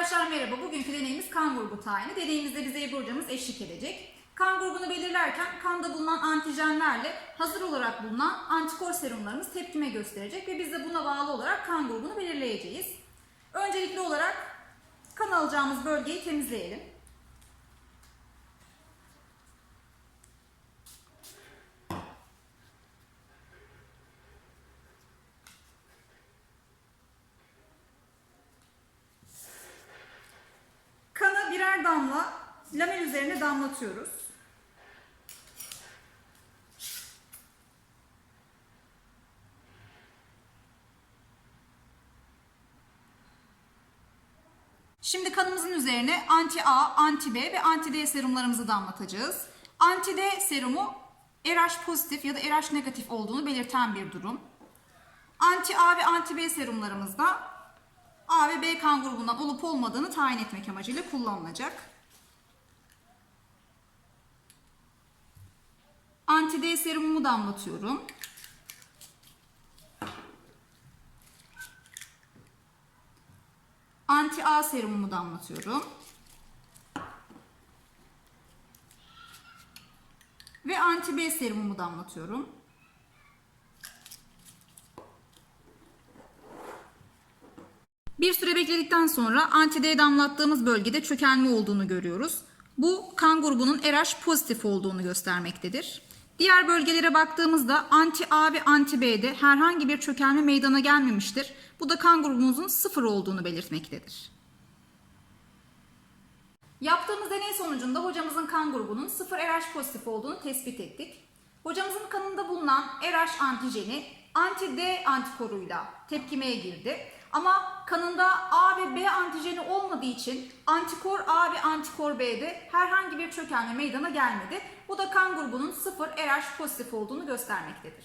Arkadaşlar merhaba. Bugünkü deneyimiz kan grubu tayini. Deneyimizde bize Ebru hocamız eşlik edecek. Kan grubunu belirlerken kanda bulunan antijenlerle hazır olarak bulunan antikor serumlarımız tepkime gösterecek ve biz de buna bağlı olarak kan grubunu belirleyeceğiz. Öncelikli olarak kan alacağımız bölgeyi temizleyelim. Birer damla lamel üzerine damlatıyoruz. Şimdi kanımızın üzerine anti A, anti B ve anti D serumlarımızı damlatacağız. Anti D serumu RH pozitif ya da RH negatif olduğunu belirten bir durum. Anti A ve anti B serumlarımızda A ve B kan grubundan olup olmadığını tayin etmek amacıyla kullanılacak. Anti D serumumu damlatıyorum. Anti A serumumu damlatıyorum. Ve anti B serumumu damlatıyorum. Bir süre bekledikten sonra anti-D damlattığımız bölgede çökelme olduğunu görüyoruz. Bu kan grubunun RH pozitif olduğunu göstermektedir. Diğer bölgelere baktığımızda anti-A ve anti-B'de herhangi bir çökelme meydana gelmemiştir. Bu da kan grubumuzun sıfır olduğunu belirtmektedir. Yaptığımız deney sonucunda hocamızın kan grubunun 0 RH pozitif olduğunu tespit ettik. Hocamızın kanında bulunan RH antijeni anti-D antikoruyla tepkimeye girdi. Ama kanında A ve B antijeni olmadığı için antikor A ve antikor B'de herhangi bir çökelme meydana gelmedi. Bu da kan grubunun 0 RH pozitif olduğunu göstermektedir.